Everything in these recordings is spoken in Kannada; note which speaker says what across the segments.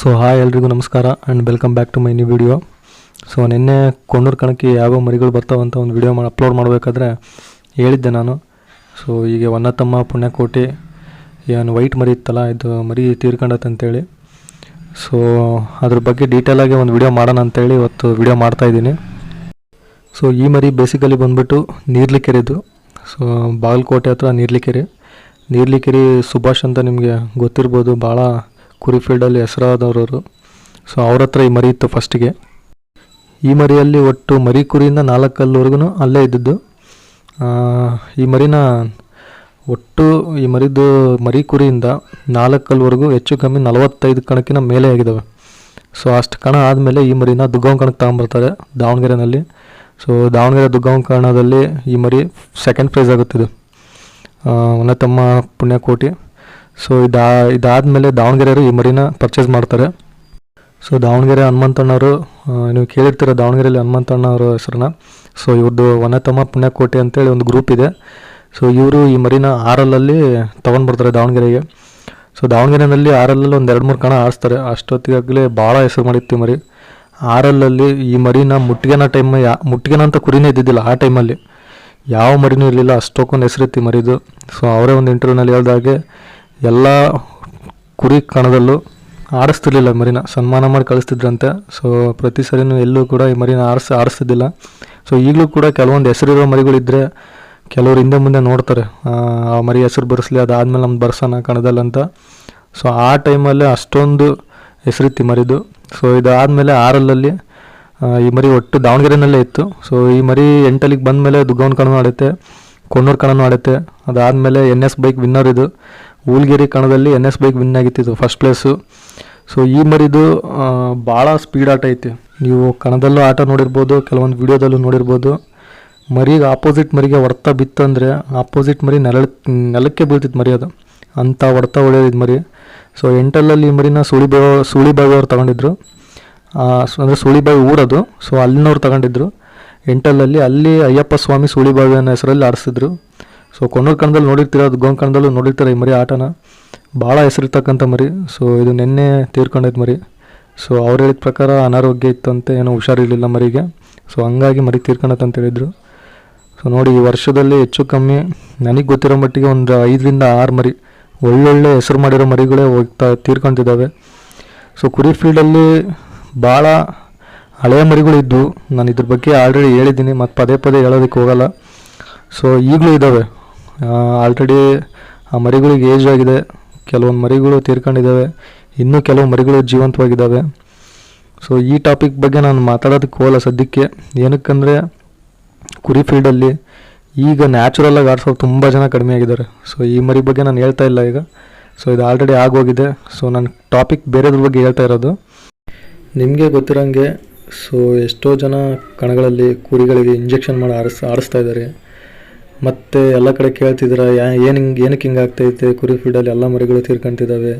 Speaker 1: ಸೊ, ಹಾಯ್ ಎಲ್ರಿಗೂ ನಮಸ್ಕಾರ and welcome back to my new video so ನಿನ್ನೆ ಕೊಂಡೂರು ಕಣಕ್ಕೆ ಯಾವ ಮರಿಗಳು ಬರ್ತಾವಂತ ಒಂದು ವಿಡಿಯೋ ಮಾಡಿ ಅಪ್ಲೋಡ್ ಮಾಡಬೇಕಾದ್ರೆ ಹೇಳಿದ್ದೆ ನಾನು. ಸೊ ಈಗ ಹೊನ್ನತಮ್ಮ ಪುಣ್ಯಕೋಟಿ, ಏನು ವೈಟ್ ಮರಿ ಇತ್ತಲ್ಲ, ಇದು ಮರಿ ತೀರ್ಕೊಂಡತ್ತೆ ಅಂತೇಳಿ. ಸೊ ಅದ್ರ ಬಗ್ಗೆ ಡೀಟೇಲಾಗಿ ಒಂದು ವಿಡಿಯೋ ಮಾಡೋಣ ಅಂತೇಳಿ ಇವತ್ತು ವಿಡಿಯೋ ಮಾಡ್ತಾಯಿದ್ದೀನಿ ಸೊ ಈ ಮರಿ ಬೇಸಿಕಲಿ ಬಂದ್ಬಿಟ್ಟು ನೀರ್ಲಿಕೆರೆದು. ಸೊ ಬಾಗಲಕೋಟೆ ಹತ್ರ ನೀರ್ಲಿಕೆರೆ. ನೀರ್ಲಿಕೆರೆ ಸುಭಾಷ್ ಅಂತ ನಿಮಗೆ ಗೊತ್ತಿರ್ಬೋದು ಭಾಳ ಕುರಿ ಫೀಲ್ಡಲ್ಲಿ ಹೆಸರಾದವರು ಸೊ ಅವ್ರ ಹತ್ರ ಈ ಮರಿ ಇತ್ತು ಫಸ್ಟಿಗೆ ಈ ಮರಿಯಲ್ಲಿ ಒಟ್ಟು ಮರಿ ಕುರಿಯಿಂದ ನಾಲ್ಕಲ್ಲವರೆಗೂ ಅಲ್ಲೇ ಇದ್ದಿದ್ದು. ಈ ಮರಿನ ಒಟ್ಟು ಈ ಮರಿದು ಮರಿ ಕುರಿಯಿಂದ ನಾಲ್ಕಲ್ವರೆಗೂ ಹೆಚ್ಚು ಕಮ್ಮಿ ನಲವತ್ತೈದು ಕಣಕ್ಕಿನ ಮೇಲೆ ಆಗಿದ್ದಾವೆ ಸೊ ಅಷ್ಟು ಕಣ ಆದಮೇಲೆ ಈ ಮರಿನ ದುಗ್ಗಾಂ ಕಣಕ್ಕೆ ತಗೊಂಬರ್ತಾರೆ ದಾವಣಗೆರೆನಲ್ಲಿ. ಸೊ ದಾವಣಗೆರೆ ದುಗ್ಗಾಂವ್ ಕಣದಲ್ಲಿ ಈ ಮರಿ ಸೆಕೆಂಡ್ ಪ್ರೈಸ್ ಆಗುತ್ತಿದೆ. ಉನ್ನತಮ್ಮ ಪುಣ್ಯಕೋಟಿ. ಸೊ ಇದಾ, ಇದಾದಮೇಲೆ ದಾವಣಗೆರೆಯವರು ಈ ಮರಿನ ಪರ್ಚೇಸ್ ಮಾಡ್ತಾರೆ. ಸೊ ದಾವಣಗೆರೆ ಹನುಮಂತಣ್ಣವರು ನೀವು ಕೇಳಿರ್ತೀರ ದಾವಣಗೆರೆಯಲ್ಲಿ ಹನುಮಂತಣ್ಣ ಅವರ ಹೆಸರನ್ನ. ಸೊ ಇವ್ರದ್ದು ವನತಮ್ಮ ಪುಣ್ಯಕೋಟೆ ಅಂತೇಳಿ ಒಂದು ಗ್ರೂಪ್ ಇದೆ. ಸೊ ಇವರು ಈ ಮರಿನ ಆರಲ್ಲಲ್ಲಿ ತೊಗೊಂಡು ಬರ್ತಾರೆ ದಾವಣಗೆರೆಗೆ. ಸೊ ದಾವಣಗೆರೆಯಲ್ಲಿ ಆರಲ್ಲಲ್ಲಿ ಒಂದು ಎರಡು ಮೂರು ಕಣ ಆಡಿಸ್ತಾರೆ ಅಷ್ಟೊತ್ತಿಗಾಗಲೇ ಭಾಳ ಹೆಸರು ಮಾಡಿತ್ತು ಮರಿ ಆರಲ್ಲಲ್ಲಿ ಈ ಮರಿನ ಮುಟ್ಟಿಗೆನ ಟೈಮ್ ಯಾ ಮುಟ್ಟಿಗೆನ ಅಂತ ಕುರಿನೇ ಇದ್ದಿದ್ದಿಲ್ಲ ಆ ಟೈಮಲ್ಲಿ ಯಾವ ಮರಿನೂ ಇರಲಿಲ್ಲ, ಅಷ್ಟೊಕ್ಕೊಂದು ಹೆಸರಿತ್ತು ಮರಿದು ಸೊ ಅವರೇ ಒಂದು ಇಂಟರ್ವ್ಯೂನಲ್ಲಿ ಹೇಳ್ದಾಗೆ ಎಲ್ಲ ಕುರಿ ಕಣದಲ್ಲೂ ಆಡಿಸ್ತಿರ್ಲಿಲ್ಲ ಮರಿನ. ಸನ್ಮಾನ ಮಾಡಿ ಕಳಿಸ್ತಿದ್ರಂತೆ. ಸೊ ಪ್ರತಿ ಸರಿನೂ ಎಲ್ಲೂ ಕೂಡ ಈ ಮರಿನ ಆಡಿಸ್ ಆಡಿಸ್ತಿದ್ದಿಲ್ಲ. ಸೊ ಈಗಲೂ ಕೂಡ ಕೆಲವೊಂದು ಹೆಸರಿರೋ ಮರಿಗಳಿದ್ದರೆ ಕೆಲವರು ಹಿಂದೆ ಮುಂದೆ ನೋಡ್ತಾರೆ. ಆ, ಮರಿ ಹೆಸರು ಬರೆಸಲಿ ಅದಾದಮೇಲೆ ನಮ್ಮ ಬರ್ಸೋಣ ಕಣದಲ್ಲಂತ ಸೊ ಆ ಟೈಮಲ್ಲಿ ಅಷ್ಟೊಂದು ಹೆಸರಿತ್ತು ಮರಿದು. ಸೊ ಇದಾದಮೇಲೆ ಆರಲ್ಲಲ್ಲಿ ಈ ಮರಿ ಒಟ್ಟು ದಾವಣಗೆರೆನಲ್ಲೇ ಇತ್ತು. ಸೊ ಈ ಮರಿ ಎಂಟಲ್ಲಿಗೆ ಬಂದಮೇಲೆ ದುಗ್ಗವನ ಕಣನೂ ಆಡುತ್ತೆ ಕೊಣ್ಣೂರು ಕಣನೂ ಆಡುತ್ತೆ. ಅದಾದಮೇಲೆ ಎನ್ ಎಸ್ ಬೈಕ್ ವಿನ್ನರ್ ಇದು. ಊಲ್ಗಿರಿ ಕಣದಲ್ಲಿ ಎನ್ ಎಸ್ ಬೈಕ್ ವಿನ್ ಆಗಿತ್ತು ಫಸ್ಟ್ ಪ್ಲೇಸು ಸೊ ಈ ಮರಿದು ಭಾಳ ಸ್ಪೀಡ್ ಆಟ ಐತಿ. ನೀವು ಕಣದಲ್ಲೂ ಆಟ ನೋಡಿರ್ಬೋದು, ಕೆಲವೊಂದು ವಿಡಿಯೋದಲ್ಲೂ ನೋಡಿರ್ಬೋದು. ಮರಿಗೆ ಆಪೋಸಿಟ್ ಮರಿಗೆ ಹೊಡ್ತ ಬಿತ್ತಂದರೆ ಆಪೋಸಿಟ್ ಮರಿ ನೆಲ ನೆಲಕ್ಕೆ ಬೀಳ್ತಿತ್ತು ಮರಿ ಅದು. ಅಂಥ ಹೊಡ್ತ ಹೊಡೆಯೋದು ಮರಿ. ಸೊ ಎಂಟಲ್ಲಲ್ಲಿ ಈ ಮರಿನ ಸುಳಿಬಾವಿ ಅವ್ರು ತಗೊಂಡಿದ್ರು. ಅಂದರೆ ಸುಳಿಬಾಯಿ ಊರದು. ಸೊ ಅಲ್ಲಿನವ್ರು ತಗೊಂಡಿದ್ರು. ಎಂಟಲ್ಲಲ್ಲಿ ಅಲ್ಲಿ ಅಯ್ಯಪ್ಪ ಸ್ವಾಮಿ ಸುಳಿಬಾವಿ ಅನ್ನೋ ಹೆಸರಲ್ಲಿ ಆಡಿಸ್ತಿದ್ರು ಸೊ ಕೊಣ್ಣೂರು ಕಣದಲ್ಲಿ ನೋಡಿರ್ತೀರ? ಅದು ಗೋನ್ ಕಣದಲ್ಲೂ ನೋಡಿರ್ತೀರ ಈ ಮರಿ ಆಟನ? ಭಾಳ ಹೆಸರಿರ್ತಕ್ಕಂಥ ಮರಿ. ಸೊ ಇದು ನಿನ್ನೆ ತೀರ್ಕೊಂಡೈತೆ ಮರಿ. ಸೊ ಅವ್ರು ಹೇಳಿದ ಪ್ರಕಾರ ಅನಾರೋಗ್ಯ ಇತ್ತಂತೆ ಏನೋ ಹುಷಾರಿರಲಿಲ್ಲ ಮರಿಗೆ. ಸೊ ಹಂಗಾಗಿ ಮರಿ ಅಂತ ಹೇಳಿದ್ರು. ಸೊ ನೋಡಿ, ಈ ವರ್ಷದಲ್ಲಿ ಹೆಚ್ಚು ಕಮ್ಮಿ ನನಗೆ ಗೊತ್ತಿರೋ ಮಟ್ಟಿಗೆ ಒಂದು ಐದರಿಂದ ಆರು ಮರಿ, ಒಳ್ಳೊಳ್ಳೆ ಹೆಸರು ಮಾಡಿರೋ ಮರಿಗಳೇ ಹೋಗ್ತಾ ತೀರ್ಕೊಂತಿದ್ದಾವೆ. ಸೊ ಕುರಿ ಫೀಲ್ಡಲ್ಲಿ ಭಾಳ ಹಳೆಯ ಮರಿಗಳು ಇದ್ವು. ನಾನು ಇದ್ರ ಬಗ್ಗೆ ಆಲ್ರೆಡಿ ಹೇಳಿದ್ದೀನಿ. ಮತ್ತು ಪದೇ ಪದೇ ಹೇಳೋದಕ್ಕೆ ಹೋಗಲ್ಲ. ಸೊ ಈಗಲೂ ಇದ್ದಾವೆ ಆಲ್ರೆಡಿ ಆ ಮರಿಗಳಿಗೆ ಏಜ್ ಆಗಿದೆ. ಕೆಲವೊಂದು ಮರಿಗಳು ತೀರ್ಕೊಂಡಿದ್ದಾವೆ. ಇನ್ನೂ ಕೆಲವು ಮರಿಗಳು ಜೀವಂತವಾಗಿದ್ದಾವೆ. ಸೊ ಈ ಟಾಪಿಕ್ ಬಗ್ಗೆ ನಾನು ಮಾತಾಡೋದಕ್ಕೆ ಹೋಗಲ್ಲ ಸದ್ಯಕ್ಕೆ. ಏನಕ್ಕಂದರೆ, ಕುರಿ ಫೀಲ್ಡಲ್ಲಿ ಈಗ ನ್ಯಾಚುರಲ್ಲಾಗಿ ಆಡಿಸೋರು ತುಂಬ ಜನ ಕಡಿಮೆ ಆಗಿದ್ದಾರೆ. ಸೊ ಈ ಮರಿ ಬಗ್ಗೆ ನಾನು ಹೇಳ್ತಾ ಇಲ್ಲ ಈಗ. ಸೊ ಇದು ಆಲ್ರೆಡಿ ಆಗೋಗಿದೆ ಸೊ ನನ್ನ ಟಾಪಿಕ್ ಬೇರೆದ್ರ ಬಗ್ಗೆ ಹೇಳ್ತಾ ಇರೋದು. ನಿಮಗೆ ಗೊತ್ತಿರೋಂಗೆ ಸೊ ಎಷ್ಟೋ ಜನ ಕಣಗಳಲ್ಲಿ ಕುರಿಗಳಿಗೆ ಇಂಜೆಕ್ಷನ್ ಮಾಡಿ ಆಡಿಸ್ ಆಡಿಸ್ತಾ ಇದ್ದಾರೆ. ಮತ್ತು ಎಲ್ಲ ಕಡೆ ಕೇಳ್ತಿದ್ದೀರ, ಯಾ, ಏನು ಹಿಂಗೆ, ಏನಕ್ಕೆ ಹಿಂಗೆ ಆಗ್ತೈತೆ, ಕುರಿ ಫೀಲ್ಡಲ್ಲಿ ಎಲ್ಲ ಮರಿಗಳು ತೀರ್ಕೊಂತಿದ್ದಾವೆ.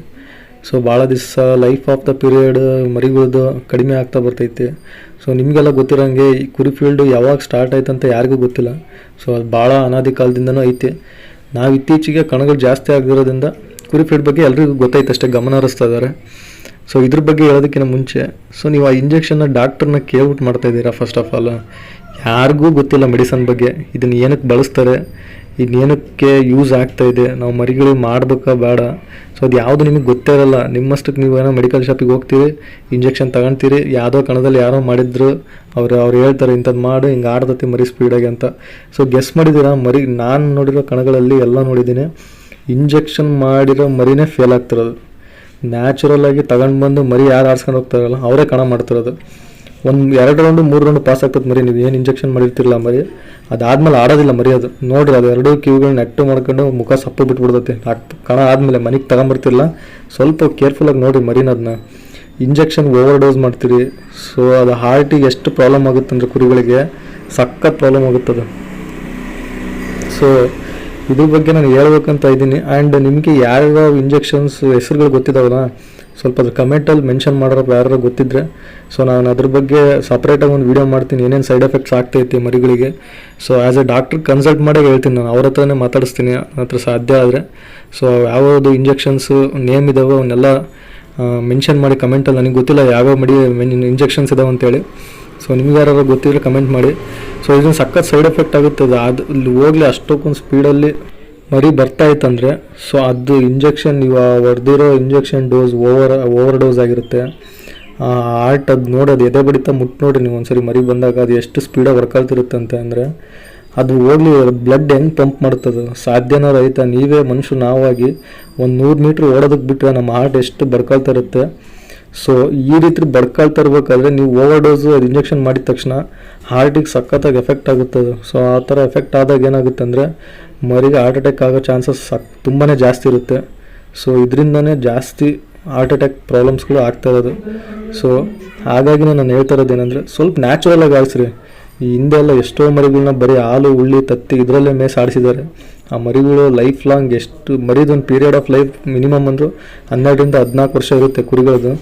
Speaker 1: ಸೊ ಭಾಳ ದಿವಸ ಲೈಫ್ ಆಫ್ ದ ಪೀರಿಯಡ್ ಮರಿಗಳದ್ದು ಕಡಿಮೆ ಆಗ್ತಾ ಬರ್ತೈತೆ. ಸೊ ನಿಮಗೆಲ್ಲ ಗೊತ್ತಿರೋಂಗೆ ಈ ಕುರಿ ಫೀಲ್ಡು ಯಾವಾಗ ಸ್ಟಾರ್ಟ್ ಆಯ್ತು ಅಂತ ಯಾರಿಗೂ ಗೊತ್ತಿಲ್ಲ. ಸೊ ಅದು ಭಾಳ ಅನಾದಿ ಕಾಲದಿಂದನೂ ಐತೆ. ನಾವು ಇತ್ತೀಚೆಗೆ ಕಣಗಳು ಜಾಸ್ತಿ ಆಗಿರೋದ್ರಿಂದ ಕುರಿ ಫೀಲ್ಡ್ ಬಗ್ಗೆ ಎಲ್ರಿಗೂ ಗೊತ್ತೈತೆ ಅಷ್ಟೇ, ಗಮನ ಹರಿಸ್ತಾ ಇದ್ದಾರೆ ಸೊ ಇದ್ರ ಬಗ್ಗೆ ಹೇಳೋದಕ್ಕಿಂತ ಮುಂಚೆ. ಸೊ ನೀವು ಆ ಇಂಜೆಕ್ಷನ್ನ ಡಾಕ್ಟರ್ನ ಕೇಳ್ಬಿಟ್ಟು ಮಾಡ್ತಾ ಇದ್ದೀರಾ ಫಸ್ಟ್ ಆಫ್ ಆಲ್ ಯಾರಿಗೂ ಗೊತ್ತಿಲ್ಲ ಮೆಡಿಸನ್ ಬಗ್ಗೆ. ಇದನ್ನು ಏನಕ್ಕೆ ಬಳಸ್ತಾರೆ ಇನ್ನೇನಕ್ಕೆ ಯೂಸ್ ಆಗ್ತಾ ಇದೆ, ನಾವು ಮರಿಗಳು ಮಾಡಬೇಕಾ ಬೇಡ. ಸೊ ಅದು ಯಾವುದು ನಿಮಗೆ ಗೊತ್ತೇ ಇರಲ್ಲ. ನಿಮ್ಮಷ್ಟಕ್ಕೆ ನೀವು ಏನೋ ಮೆಡಿಕಲ್ ಶಾಪಿಗೆ ಹೋಗ್ತೀರಿ, ಇಂಜೆಕ್ಷನ್ ತಗೊಳ್ತೀರಿ ಯಾವುದೋ ಕಣದಲ್ಲಿ ಯಾರೋ ಮಾಡಿದ್ರು, ಅವ್ರು ಅವ್ರು ಹೇಳ್ತಾರೆ ಇಂಥದ್ದು ಮಾಡು, ಹಿಂಗೆ ಆಡ್ತತಿ ಮರಿ ಸ್ಪೀಡಾಗಿ ಅಂತ. ಸೊ ಗೆಸ್ ಮಾಡಿದ್ದೀರಾ? ಮರಿ, ನಾನು ನೋಡಿರೋ ಕಣಗಳಲ್ಲಿ ಎಲ್ಲ ನೋಡಿದ್ದೀನಿ. ಇಂಜೆಕ್ಷನ್ ಮಾಡಿರೋ ಮರಿನೇ ಫೇಲ್ ಆಗ್ತಿರೋದು. ನ್ಯಾಚುರಲ್ ಆಗಿ ತಗೊಂಡು ಬಂದು ಮರಿ ಯಾರು ಆಡ್ಸ್ಕೊಂಡು ಹೋಗ್ತಾರಲ್ಲ, ಅವರೇ ಕಣ ಮಾಡ್ತಿರೋದು. ಒಂದು ಎರಡು ರೌಂಡು, ಮೂರು ರೌಂಡ್ ಪಾಸ್ ಆಗ್ತದೆ ಮರಿ. ನೀವು ಏನು ಇಂಜೆಕ್ಷನ್ ಮಾಡಿರ್ತಿರಲ್ಲ ಮರಿ, ಅದಾದ್ಮೇಲೆ ಆಡೋದಿಲ್ಲ ಮರಿ ಅದು. ನೋಡ್ರಿ, ಅದು ಎರಡೂ ಕಿವಿಗಳನ್ನ ನೆಟ್ಟು ಮಾಡ್ಕೊಂಡು ಮುಖ ಸಪ್ಪು ಬಿಟ್ಬಿಡ್ತೈತೆ. ಕಣ ಆದಮೇಲೆ ಮನೆಗೆ ತಗೊಂಬರ್ತಿರಲ್ಲ ಸ್ವಲ್ಪ ಕೇರ್ಫುಲ್ಲಾಗಿ ನೋಡಿರಿ ಮರಿನ ಅದನ್ನ ಇಂಜೆಕ್ಷನ್ ಓವರ್ ಡೋಸ್ ಮಾಡ್ತೀರಿ. ಸೊ ಅದು ಹಾರ್ಟಿಗೆ ಎಷ್ಟು ಪ್ರಾಬ್ಲಮ್ ಆಗುತ್ತೆ ಅಂದರೆ ಕುರಿಗಳಿಗೆ ಸಖತ್ ಪ್ರಾಬ್ಲಮ್ ಆಗುತ್ತದೆ. ಸೊ ಇದ್ರ ಬಗ್ಗೆ ನಾನು ಹೇಳ್ಬೇಕಂತ ಇದ್ದೀನಿ. ಆ್ಯಂಡ್ ನಿಮಗೆ ಯಾವ್ಯಾವ ಇಂಜೆಕ್ಷನ್ಸ್ ಹೆಸರುಗಳು ಗೊತ್ತಿದ್ದಾವಲ್ಲ ಸ್ವಲ್ಪ ಅದ್ರ ಕಮೆಂಟಲ್ಲಿ ಮೆನ್ಷನ್ ಮಾಡೋರು ಯಾರು ಗೊತ್ತಿದ್ರೆ. ಸೊ ನಾನು ಅದ್ರ ಬಗ್ಗೆ ಸಪ್ರೇಟಾಗಿ ಒಂದು ವೀಡಿಯೋ ಮಾಡ್ತೀನಿ. ಏನೇನು ಸೈಡ್ ಎಫೆಕ್ಟ್ಸ್ ಆಗ್ತೈತಿ ಮರಿಗಳಿಗೆ. So as a doctor consult ಮಾಡೇ ಹೇಳ್ತೀನಿ ನಾನು. ಅವ್ರ ಹತ್ರನೇ ಮಾತಾಡಿಸ್ತೀನಿ. ನನ್ನ ಹತ್ರ ಸಾಧ್ಯ ಆದರೆ. ಸೊ ಯಾವ್ಯಾವುದು ಇಂಜೆಕ್ಷನ್ಸು ನೇಮ್ ಇದ್ದಾವೆ ಅವನ್ನೆಲ್ಲ ಮೆನ್ಷನ್ ಮಾಡಿ ಕಮೆಂಟಲ್ಲಿ ನನಗೆ ಗೊತ್ತಿಲ್ಲ ಯಾವ್ಯಾವ ಮಡಿ ಇಂಜೆಕ್ಷನ್ಸ್ ಇದಾವೆ ಅಂತೇಳಿ ಸೊ ನಿಮ್ಗೆ ಯಾರು ಗೊತ್ತಿದ್ರೆ ಕಮೆಂಟ್ ಮಾಡಿ. ಸೊ ಇದನ್ನು ಸಖತ್ ಸೈಡ್ ಎಫೆಕ್ಟ್ ಆಗುತ್ತೆ. ಅದು ಅದು ಇಲ್ಲಿ ಹೋಗ್ಲಿ ಅಷ್ಟಕ್ಕೊಂದು ಸ್ಪೀಡಲ್ಲಿ ಮರಿ ಬರ್ತಾ ಇತ್ತಂದರೆ ಸೊ ಅದು ಇಂಜೆಕ್ಷನ್ ನೀವು ಹೊಡೆದಿರೋ injection dose over over dose ಆಗಿರುತ್ತೆ ಆರ್ಟ್ ಅದು ನೋಡೋದು ಎದೆ ಬಡಿತ ಮುಟ್ಟು ನೋಡಿರಿ ನೀವು ಒಂದ್ಸರಿ ಮರಿ ಬಂದಾಗ ಅದು ಎಷ್ಟು ಸ್ಪೀಡಾಗಿ ವರ್ಕ್ ಅಂತ ಅಂದರೆ, ಅದು ಹೋಗ್ಲಿ ಬ್ಲಡ್ ಹೆಂಗೆ ಪಂಪ್ ಮಾಡ್ತದೆ? ಸಾಧ್ಯನೋ ರೈತ, ನೀವೇ ಮನುಷ್ಯ ನಾವಾಗಿ ಒಂದು ನೂರು ಮೀಟ್ರ್ ಓಡೋದಕ್ಕೆ ಬಿಟ್ಟರೆ ನಮ್ಮ ಹಾರ್ಟ್ ಎಷ್ಟು ಬಡ್ಕೊಳ್ತಾ ಇರುತ್ತೆ? ಸೊ ಈ ರೀತಿ ಬಡ್ಕೊಳ್ತಾ ಇರ್ಬೇಕಾದ್ರೆ ನೀವು ಓವರ್ ಡೋಸು ಅದು ಇಂಜೆಕ್ಷನ್ ಮಾಡಿದ ತಕ್ಷಣ ಹಾರ್ಟಿಗೆ ಸಖತ್ತಾಗಿ ಎಫೆಕ್ಟ್ ಆಗುತ್ತದೆ. ಸೊ ಆ ಥರ ಎಫೆಕ್ಟ್ ಆದಾಗ ಏನಾಗುತ್ತೆ ಅಂದರೆ ಮರಿಗೆ ಹಾರ್ಟ್ ಅಟ್ಯಾಕ್ ಆಗೋ ಚಾನ್ಸಸ್ ಸಕ್ ತುಂಬಾ ಜಾಸ್ತಿ ಇರುತ್ತೆ. ಸೊ ಇದರಿಂದನೇ ಜಾಸ್ತಿ ಹಾರ್ಟ್ ಅಟ್ಯಾಕ್ ಪ್ರಾಬ್ಲಮ್ಸ್ಗಳು ಆಗ್ತಾ ಇರೋದು. ಸೊ ಹಾಗಾಗಿ ನಾನು ಹೇಳ್ತಾ ಇರೋದು ಏನಂದರೆ ಸ್ವಲ್ಪ ನ್ಯಾಚುರಲಾಗಿ ಆಡಿಸ್ರಿ ಈ ಹಿಂದೆ ಎಲ್ಲ ಎಷ್ಟೋ ಮರಿಗಳನ್ನ ಬರೀ ಹಾಲು ಉಳ್ಳಿ ತತ್ತಿ ಇದರಲ್ಲೇ ಮೇಸಾಡಿಸಿದ್ದಾರೆ. ಆ ಮರಿಗಳು ಲೈಫ್ ಲಾಂಗ್ ಎಷ್ಟು ಮರಿದೊಂದು ಪೀರಿಯಡ್ ಆಫ್ ಲೈಫ್ ಮಿನಿಮಮ್ ಅಂದರು ಹನ್ನೆರಡರಿಂದ ಹದಿನಾಲ್ಕು ವರ್ಷ ಇರುತ್ತೆ ಕುರಿಗಳದು.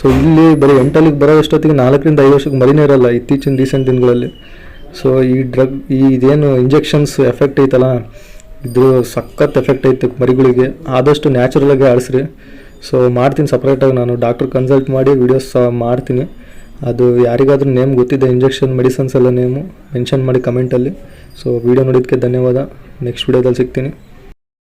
Speaker 1: ಸೊ ಇಲ್ಲಿ ಬರೀ ಎಂಟಲ್ಲಿಗೆ ಬರೋ ಅಷ್ಟೊತ್ತಿಗೆ ನಾಲ್ಕರಿಂದ ಐದು ವರ್ಷಕ್ಕೆ ಮರಿನೇ ಇರಲ್ಲ ಇತ್ತೀಚಿನ ರೀಸೆಂಟ್ ದಿನಗಳಲ್ಲಿ. ಸೊ ಈ ಡ್ರಗ್ ಈ ಇದೇನು ಇಂಜೆಕ್ಷನ್ಸ್ ಎಫೆಕ್ಟ್ ಐತಲ್ಲ, ಇದು ಸಖತ್ ಎಫೆಕ್ಟ್ ಐತೆ ಮರಿಗಳಿಗೆ. ಆದಷ್ಟು ನ್ಯಾಚುರಲಾಗಿ ಆಡಿಸ್ರಿ ಸೊ ಮಾಡ್ತೀನಿ ಸಪ್ರೇಟಾಗಿ ನಾನು. ಡಾಕ್ಟ್ರ್ ಕನ್ಸಲ್ಟ್ ಮಾಡಿ ವೀಡಿಯೋಸ್ ಮಾಡ್ತೀನಿ. ಅದು ಯಾರಿಗಾದರೂ ನೇಮ್ ಗೊತ್ತಿದೆ ಇಂಜೆಕ್ಷನ್ ಮೆಡಿಸನ್ಸ್ ಎಲ್ಲ ನೇಮು ಮೆನ್ಷನ್ ಮಾಡಿ ಕಮೆಂಟಲ್ಲಿ ಸೊ ವೀಡಿಯೋ ನೋಡಿದ್ದಕ್ಕೆ ಧನ್ಯವಾದ. ನೆಕ್ಸ್ಟ್ ವೀಡಿಯೋದಲ್ಲಿ ಸಿಗ್ತೀನಿ.